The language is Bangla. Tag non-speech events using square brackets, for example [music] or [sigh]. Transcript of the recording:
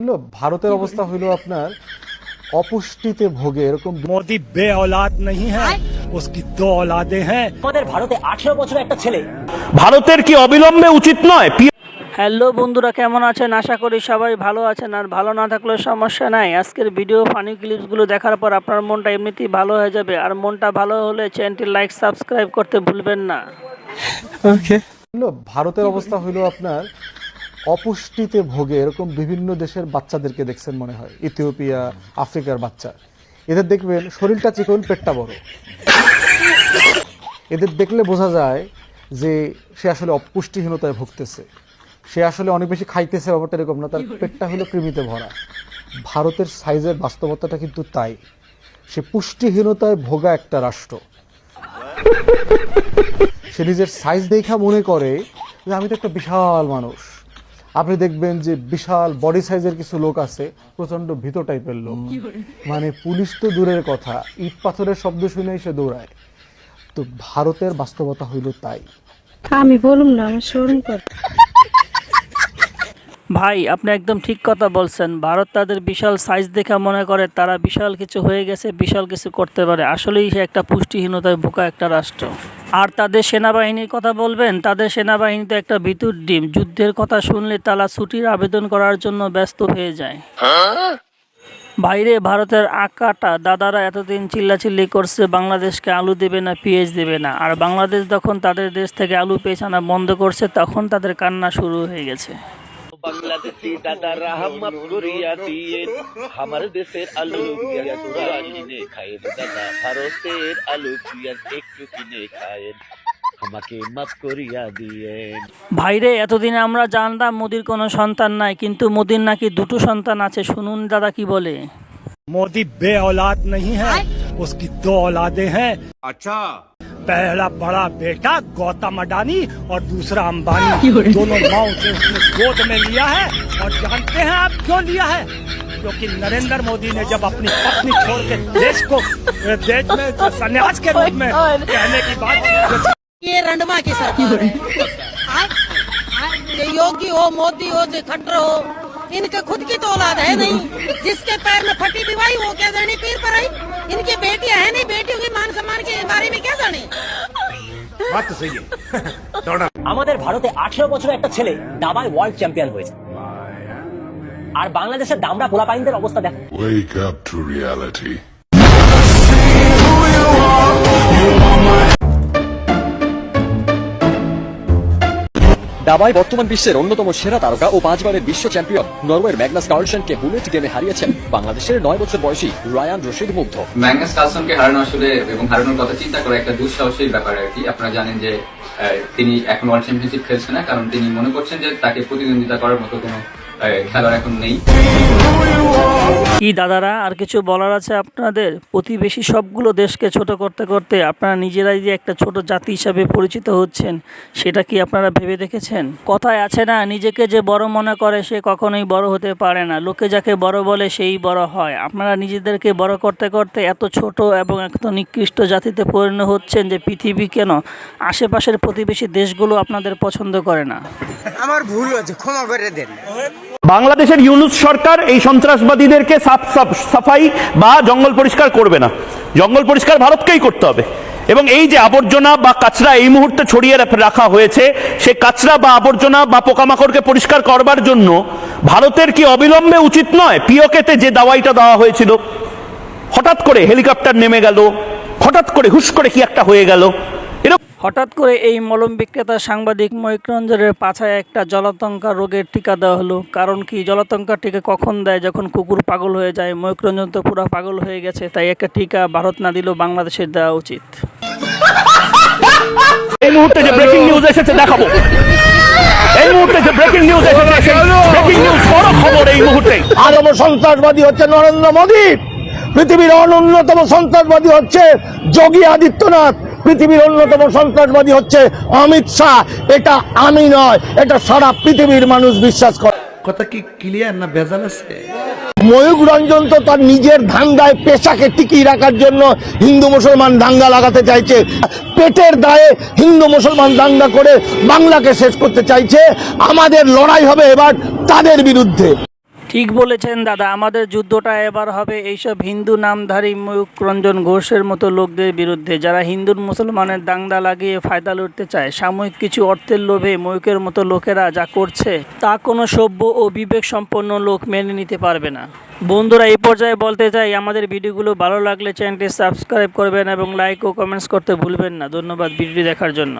হলো ভারতের অবস্থা হইলো আপনার অপুষ্টিতে ভোগে এরকম मोदी बे औलाद नहीं है उसकी दो औलादे हैं আমাদের ভারতে আঠেরো বছরের একটা ছেলে ভারতের কি অবিলম্বে উচিত নয় হ্যালো বন্ধুরা কেমন আছেন আশা করি সবাই ভালো আছেন আর ভালো না থাকলেও সমস্যা নাই আজকের ভিডিও ফানি ক্লিপসগুলো দেখার পর আপনার মনটা এমনিতেই ভালো হয়ে যাবে আর মনটা ভালো হলে চ্যানেলটি লাইক সাবস্ক্রাইব করতে ভুলবেন না হলো ভারতের অবস্থা হইলো আপনার অপুষ্টিতে ভোগে এরকম বিভিন্ন দেশের বাচ্চাদেরকে দেখছেন মনে হয়। ইথিওপিয়া, আফ্রিকার বাচ্চা। এদের দেখবেন শরীরটা চিকন পেটটা বড়। এদের দেখলে বোঝা যায় যে সে আসলে অপুষ্টিহীনতায় ভুগতেছে। সে আসলে অনেক বেশি খাইতেছে ব্যাপারটা এরকম না, তার পেটটা হলো কৃমিতে ভরা। ভারতের সাইজের বাস্তবতাটা কিন্তু তাই। সে পুষ্টিহীনতায় ভোগা একটা রাষ্ট্র। সে নিজের সাইজ দেখা মনে করে যে আমি তো একটা বিশাল মানুষ। আপনি দেখবেন যে বিশাল বডি সাইজের কিছু লোক আছে প্রচণ্ড ভীত টাইপের লোক। মানে পুলিশ তো দূরের কথা ইট পাথরের শব্দ শুনেই সে দৌড়ায়। তো ভারতের বাস্তবতা হইল তাই। আমি বলুম না আমার শোরুম করে ভাই আপনি একদম ঠিক কথা বলছেন। ভারত তাদের বিশাল সাইজ দেখে মনে করে তারা বিশাল কিছু হয়ে গেছে বিশাল কিছু করতে পারে। আসলেই সে একটা পুষ্টিহীনতায় বোকা একটা রাষ্ট্র। আর তাদের সেনাবাহিনীর কথা বলবেন, তাদের সেনাবাহিনী তো একটা বিদ্যুৎ ডিম। যুদ্ধের কথা শুনলে তারা ছুটির আবেদন করার জন্য ব্যস্ত হয়ে যায়। বাইরে ভারতের আঁকাটা, দাদারা এতদিন চিল্লাচিল্লি করছে, বাংলাদেশকে আলু দেবে না, পেঁয়াজ দেবে না। আর বাংলাদেশ যখন তাদের দেশ থেকে আলু পেঁচানা বন্ধ করছে, তখন তাদের কান্না শুরু হয়ে গেছে। বাংলাদেশি দাদারা হামাপ করিয়া দিয়েন আমার দেশের আলু পিঁয়াজ ওরা কিনে খায়েন দাদা ভারতের আলু পিঁয়াজ একটু কিনে খায়েন আমাকে মাফ করিয়া দিয়েন ভাইরে এতদিন আমরা জানতাম মোদির কোনো সন্তান নাই কিন্তু মোদির নাকি দুটো সন্তান আছে শুনুন দাদা কি বলে मोदी बे औलाद नहीं है उसकी दो औलादे हैं अच्छा पहला बड़ा बेटा गौतम अडानी और दूसरा अंबानी। [laughs] दोनों माओ से उसने गोद में लिया है और जानते हैं आप क्यों लिया है? क्योंकि नरेंद्र मोदी ने जब अपनी पत्नी छोड़ के देश को देश में संन्यास के रूप में [laughs] कहने की बात ये रंडमा की सरकार है। आज- आज ये योगी हो मोदी हो जो खट्टर हो इनके खुद की तो औलाद है नहीं। जिसके पैर में फटी दिवाई वो क्या जाने पीर पर आई इनकी बेटियाँ है नहीं बेटियों की मान सम्मान के बारे में क्या जाने আমাদের ভারতে আঠেরো বছরের একটা ছেলে দাবায় ওয়ার্ল্ড চ্যাম্পিয়ন হয়েছে আর বাংলাদেশের দামড়া পোলাপাইনদের অবস্থা দেখো Wake up to reality. দাবায় বর্তমান বিশ্বের অন্যতম সেরা তারকা ও পাঁচবারের বিশ্ব চ্যাম্পিয়ন, নরওয়ের ম্যাগনাস কার্লসনকে বুলেট গেমে হারিয়েছেন বাংলাদেশের নয় বছর বয়সী রায়ান রশিদ মুগ্ধ। ম্যাগনাস কার্লসনকে হারানো আসলে এবং হারানোর কথা চিন্তা করা একটা দুঃসাহসিক ব্যাপার আর কি। আপনারা জানেন যে তিনি এখন ওয়ার্ল্ড চ্যাম্পিয়নশিপ খেলছে না, কারণ তিনি মনে করছেন যে তাকে প্রতিদ্বন্দ্বিতা করার মতো কোনো এখন নেই। কি দাদারা আর কিছু বলার আছে আপনাদের? প্রতিবেশী সবগুলো দেশকে ছোট করতে করতে আপনারা নিজেরাই যে একটা ছোট জাতি হিসাবে পরিচিত হচ্ছেন সেটা কি আপনারা ভেবে দেখেছেন? কথায় আছে না নিজেকে যে বড় মনে করে সে কখনোই বড় হতে পারে না। লোকে যাকে বড় বলে সেই বড় হয়। আপনারা নিজেদেরকে বড় করতে করতে এত ছোট এবং এত নিকৃষ্ট জাতিতে পরিণত হচ্ছেন যে পৃথিবী কেন? আশেপাশের প্রতিবেশী দেশগুলো আপনাদের পছন্দ করে না। আমার ভুল হয়েছে ক্ষমা করে দেন। বাংলাদেশের ইউনুস সরকার এই সন্ত্রাসবাদীদেরকে সাফ সাফ- সাফাই বা জঙ্গল পরিষ্কার করবে না। জঙ্গল পরিষ্কার ভারতকেই করতে হবে। এবং এই যে আবর্জনা বা কাচরা এই মুহূর্তে ছড়িয়ে রাখা হয়েছে, সে কাচরা বা আবর্জনা বা পোকামাকড়কে পরিষ্কার করবার জন্য ভারতের কি অবিলম্বে উচিত নয়? পিওকেতে যে দাওয়াইটা দেওয়া হয়েছিল, হঠাৎ করে হেলিকপ্টার নেমে গেল, হঠাৎ করে হুশ করে কি একটা হয়ে গেল হঠাৎ করে এই মলম বিক্রেতা সাংবাদিক ময়ূরঞ্জনের পাছায় একটা জলাতঙ্কা রোগের টিকা দেওয়া হলো। কারণ কি? জলাতঙ্কা টিকা কখন দেয়? যখন কুকুর পাগল হয়ে যায় ময়ূরঞ্জন তো পুরো পাগল হয়ে গেছে তাই একটা টিকা ভারত না দিলেও বাংলাদেশের দেওয়া উচিত। এই মুহূর্তে যে ব্রেকিং নিউজ এসেছে দেখাবো। এই মুহূর্তে যে ব্রেকিং নিউজ এসেছে ব্রেকিং নিউজ বড় খবর এই মুহূর্তে। আদম সন্ত্রাসবাদী হচ্ছে নরেন্দ্র মোদী। পৃথিবীর অন্যতম সন্ত্রাসবাদী হচ্ছে যোগী আদিত্যনাথ। পৃথিবীর অন্যতম সন্ত্রাসবাদী হচ্ছে অমিত শাহ। এটা আমি নয় এটা সারা পৃথিবীর মানুষ বিশ্বাস করে। কথা কি ক্লিয়ার না ভেজাল আছে? ময়ূক রঞ্জন তো তার নিজের ধান্দায় পেশাকে টিকিয়ে রাখার জন্য হিন্দু মুসলমান দাঙ্গা লাগাতে চাইছে। পেটের দায়ে হিন্দু মুসলমান দাঙ্গা করে বাংলাকে শেষ করতে চাইছে। আমাদের লড়াই হবে এবার তাদের বিরুদ্ধে। ঠিক বলেছেন দাদা, আমাদের যুদ্ধটা এবার হবে এইসব হিন্দু নামধারী ময়ূক রঞ্জন ঘোষের মতো লোকদের বিরুদ্ধে। যারা হিন্দু মুসলমানের দাঙ্গা লাগিয়ে ফায়দা লুটতে চায়, সাময়িক কিছু অর্থের লোভে ময়ূকের মতো লোকেরা যা করছে, তা কোনো সভ্য ও বিবেক সম্পন্ন লোক মেনে নিতে পারবে না। বন্ধুরা, এই পর্যায়ে বলতে চাই, আমাদের ভিডিওগুলো ভালো লাগলে চ্যানেলটি সাবস্ক্রাইব করবেন এবং লাইক ও কমেন্টস করতে ভুলবেন না। ধন্যবাদ ভিডিওটি দেখার জন্য।